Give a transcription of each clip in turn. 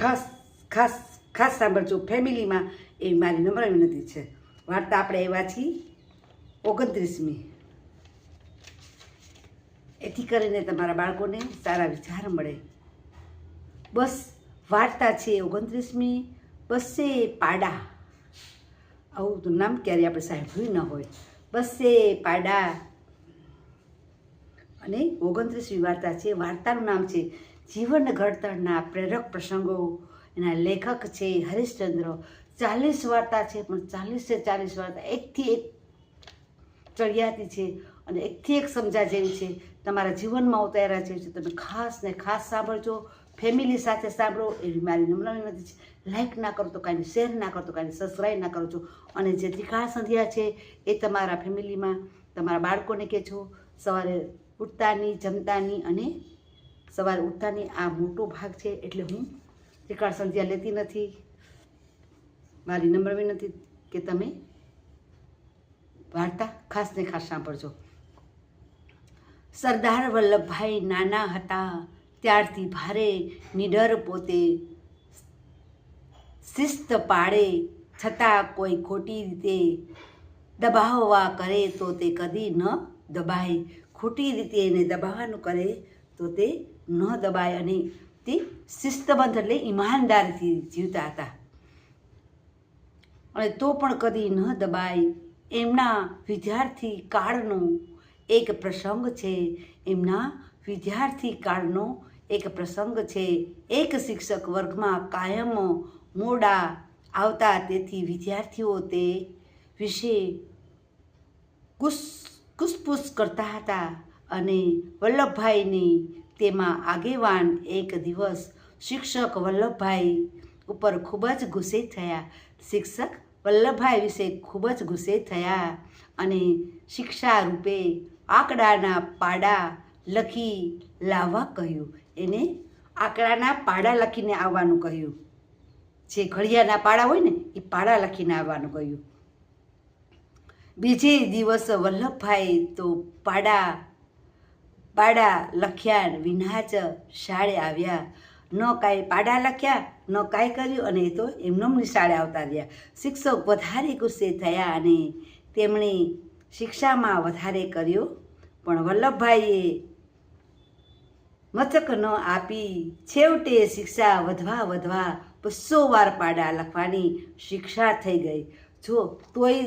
ખાસ ખાસ ખાસ સાંભળજો. ફેમિલીમાં એ મારી નમ્ર વિનંતી છે. વાર્તા આપણે એવા છીએ. ઓગણત્રીસમી. એથી કરીને તમારા બાળકોને સારા વિચાર મળે. બસ વાર્તા છે ઓગણત્રીસમી. બસે પાડા. આવું તો નામ ક્યારેય આપણે સાંભળ્યું ન હોય. બસે પાડા. અને ઓગણત્રીસમી વાર્તા છે, વાર્તાનું નામ છે જીવન ઘડતરના પ્રેરક પ્રસંગો. એના લેખક છે હરિશ્ચંદ્ર. ચાલીસ વાર્તા છે, પણ ચાલીસે ચાલીસ વાર્તા એકથી એક ચડિયાતી છે અને એકથી એક સમજા જેવી છે. તમારા જીવનમાં ઉતાર્યા જેવી છે તમે ખાસ ને ખાસ સાંભળજો. ફેમિલી સાથે સાંભળો, એવી મારી નમ્ર વિનંતી છે. લાઇક ના કરો તો કાંઈ શેર ના કરો તો કાંઈ સબસ્ક્રાઈબ ના કરો છો. અને જે ત્રિકાળ સંધ્યા છે એ તમારા ફેમિલીમાં તમારા બાળકોને કહેજો. સવારે ઉઠતાની જમતાની અને સવારે ઉઠતાની આ મોટો ભાગ છે એટલે હું ત્રિકાળ સંધ્યા લેતી નથી. મારી નમ્ર વિનંતી કે તમે વાર્તા ખાસ ને ખાસ સાંભળજો. સરદાર વલ્લભભાઈ નાના હતા, ત્યારથી ભારે નિડર પોતે શિસ્ત પાડે, છતાં કોઈ ખોટી રીતે દબાવવા કરે તો તે કદી ન દબાય ખોટી રીતે એને દબાવવાનું કરે, તો તે ન દબાય અને તે શિસ્તબંધ એટલે ઈમાનદારીથી જીવતા હતા. અને તો પણ કદી ન દબાય. એમના વિદ્યાર્થી કાળનો એક પ્રસંગ છે. એમના વિદ્યાર્થી કાળનો એક પ્રસંગ છે. એક શિક્ષક વર્ગમાં કાયમ મોડા આવતા તેથી વિદ્યાર્થીઓ તે વિશે કુસ કુસપુસ કરતા હતા અને વલ્લભભાઈની તેમાં આગેવાન એક દિવસ શિક્ષક વલ્લભભાઈ ઉપર ખૂબ જ ગુસ્સે થયા. શિક્ષક વલ્લભભાઈ વિશે ખૂબ જ ગુસ્સે થયા અને શિક્ષા રૂપે આંકડાના પાડા લખી લાવવા કહ્યું. એને આંકડાના પાડા લખીને આવવાનું કહ્યું. જે ઘડિયાળના પાડા હોય ને, એ પાડા લખીને આવવાનું કહ્યું. બીજે દિવસ વલ્લભભાઈ તો પાડા પાડા લખ્યા વિના જ શાળે આવ્યા. ન કાંઈ પાડા લખ્યા, ન કાંઈ કર્યું અને એ તો એમનેમની શાળે આવતા રહ્યા. શિક્ષક વધારે ગુસ્સે થયા અને તેમણે શિક્ષામાં વધારે કર્યો. પણ વલ્લભભાઈએ મથક ન આપી. છેવટે શિક્ષા વધવા વધવા બસો વાર પાડા લખવાની શિક્ષા થઈ ગઈ. જો તોય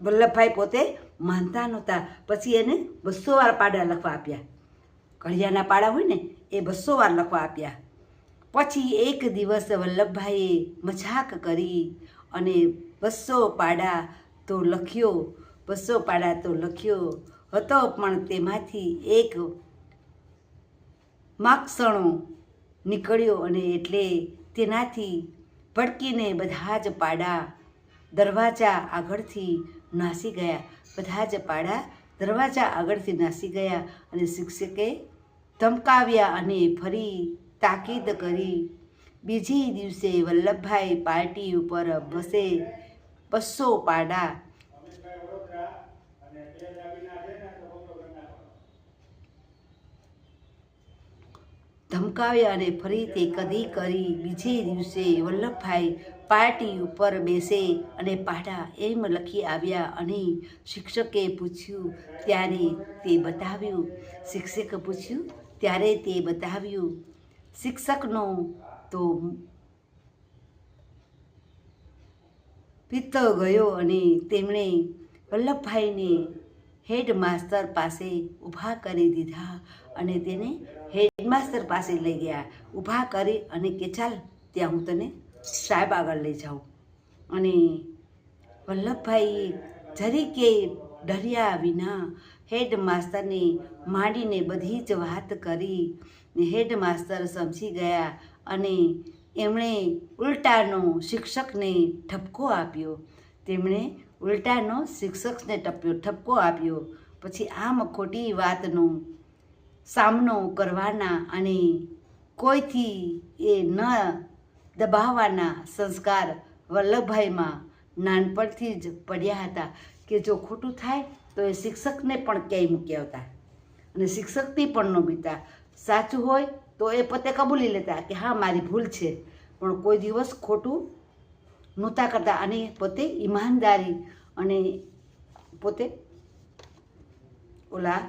વલ્લભભાઈ પોતે માનતા નહોતા. પછી એને બસો વાર પાડા લખવા આપ્યા. ઘડિયાળના પાડા હોય ને, એ બસો વાર લખવા આપ્યા. પછી એક દિવસ વલ્લભભાઈએ મજાક કરી અને બસો પાડા તો લખ્યો, બસો પાડા તો લખ્યો. હતો પણ તેમાંથી એક માક્ષણો નીકળ્યો અને એટલે તેનાથી ભડકીને બધા જ પાડા દરવાજા આગળથી નાસી ગયા. બધા જ પાડા દરવાજા આગળથી નાસી ગયા અને શિક્ષકે ધમકાવ્યા અને ફરી તાકીદ કરી. બીજી દિવસે વલ્લભભાઈ પાર્ટી ઉપર બસે બસો પાડા ધમકાવ્યા અને ફરી તે કદી કરી બીજે દિવસે વલ્લભભાઈ પાર્ટી ઉપર બેસે અને પાડા એમ લખી આવ્યા અને શિક્ષકે પૂછ્યું, ત્યારે તે બતાવ્યું? શિક્ષકે પૂછ્યું, ત્યારે તે બતાવ્યું? શિક્ષકનો તો પિત્ત ગયો અને તેમણે વલ્લભભાઈને હેડ માસ્તર પાસે ઊભા કરી દીધા અને તેને હેડમાસ્તર પાસે લઈ ગયા. ઊભા કરી અને કે, ચાલ, ત્યાં હું તને સાહેબ આગળ લઈ જાઉં. અને વલ્લભભાઈ જરીકે ડર્યા વિના હેડ માસ્તરને માંડીને બધી જ વાત કરી. ને હેડ માસ્તર સમજી ગયા અને એમણે ઉલટાનો શિક્ષકને ઠપકો આપ્યો. તેમણે ઉલટાનો શિક્ષકને ટપ્યો, ઠપકો આપ્યો. પછી આમ ખોટી વાતનો સામનો કરવાના અને કોઈથી એ ન દબાવવાના સંસ્કાર વલ્લભભાઈમાં નાનપણથી જ પડ્યા હતા કે જો ખોટું થાય તો એ શિક્ષકને પણ ક્યાંય મૂક્યા હતા અને શિક્ષકથી પણ ન બીતા. સાચું હોય તો એ પોતે કબૂલી લેતા કે હા, મારી ભૂલ છે. પણ કોઈ દિવસ ખોટું નહોતા કરતા અને પોતે ઈમાનદારી અને પોતે ઓલા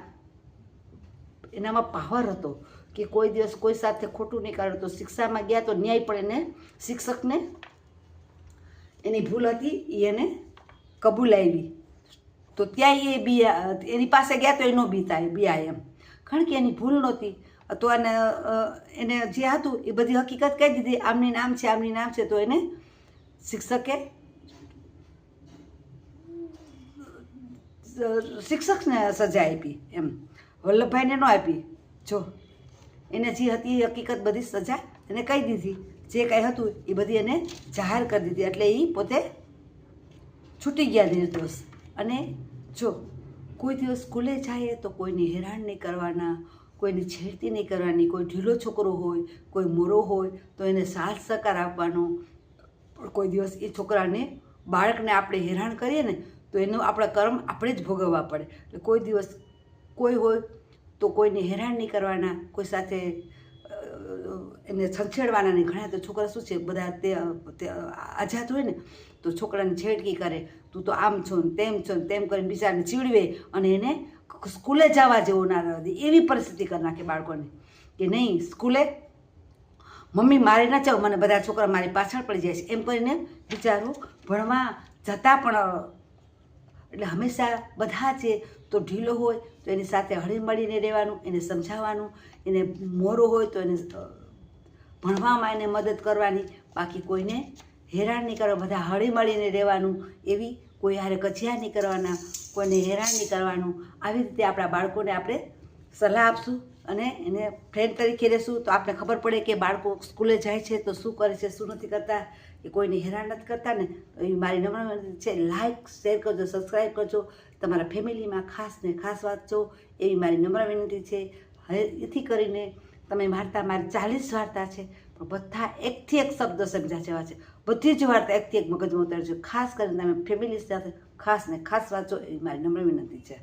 એનામાં પાવર હતો કે કોઈ દિવસ કોઈ સાથે ખોટું નહીં કરે, તો શિક્ષામાં ગયા તો ન્યાય પણ એને શિક્ષકને એની ભૂલ હતી એ એને કબૂલાવી તો ત્યાં એ બી એની પાસે ગયા તો એનો બી થાય આ એમ. કારણ કે એની ભૂલ નહોતી. તો એને એને જે હતું, એ બધી હકીકત કહી દીધી, આમની નામ છે, આમની નામ છે, તો એને શિક્ષકે? શિક્ષકને સજા આપી એમ. વલ્લભભાઈને ન આપી. જો, એને જે હતી એ હકીકત બધી સજા એને કહી દીધી. જે કાંઈ હતું એ બધી એને જાહેર કરી દીધી. એટલે એ પોતે છૂટી ગયા નિર્દોષ. અને જો, કોઈ દિવસ સ્કૂલે જાય તો કોઈને હેરાન નહીં કરવાના, કોઈની છેડતી નહીં કરવાની, કોઈ ઢીલો છોકરો હોય, કોઈ મોરો હોય, તો એને સાથ સહકાર આપવાનો પણ કોઈ દિવસ એ છોકરાને, બાળકને આપણે હેરાન કરીએ ને, તો એનું આપણા કર્મ આપણે જ ભોગવવા પડે. એટલે કોઈ દિવસ કોઈ હોય તો કોઈને હેરાન નહીં કરવાના, કોઈ સાથે એને છંછેડવાના નહીં. ઘણા તો છોકરા શું છે, બધા તે આઝાદ હોય ને, તો છોકરાને છેડકી કરે. તું તો આમ છો ને તેમ છો ને તેમ કરીને બીજાને ચીડવે અને એને સ્કૂલે જવા જેવો ના રહે એવી પરિસ્થિતિ કરી નાખે બાળકોને. કે નહીં, સ્કૂલે મમ્મી, મારે ના જાઉં મને બધા છોકરા મારી પાછળ પડી જાય છે. એમ કરીને બિચારું ભણવા જતાં પણ, એટલે હંમેશા બધા છે તો ઢીલો હોય, તો એની સાથે હળીમળીને રહેવાનું, એને સમજાવવાનું, એને મોરો હોય, તો એને ભણવામાં એને મદદ કરવાની. બાકી કોઈને હેરાન નહીં કરવા, બધા હળીમળીને રહેવાનું. એવી કોઈ હારે કચિયા નહીં કરવાના, કોઈને હેરાન નહીં કરવાનું. આવી રીતે આપણા બાળકોને આપણે સલાહ આપશું. અને એને ફ્રેન્ડ તરીકે રહેશું તો આપણે ખબર પડે કે બાળકો સ્કૂલે જાય છે તો શું કરે છે, શું નથી કરતા કે કોઈને હેરાન નથી કરતા ને, તો એ મારી નમ્ર છે લાઇક શેર કરજો સબસ્ક્રાઈબ કરજો, તમારા ફેમિલીમાં ખાસ ને ખાસ વાંચજો એવી મારી નમ્ર વિનંતી છે. હવે એથી કરીને તમે વાર્તા, મારી ચાલીસ વાર્તા છે, પણ બધા એકથી એક શબ્દ સમજ્યા જેવા છે. બધી જ વાર્તા એકથી એક મગજમાં ઉતારજો. ખાસ કરીને તમે ફેમિલી સાથે ખાસ ને ખાસ વાંચો એવી મારી નમ્ર વિનંતી છે.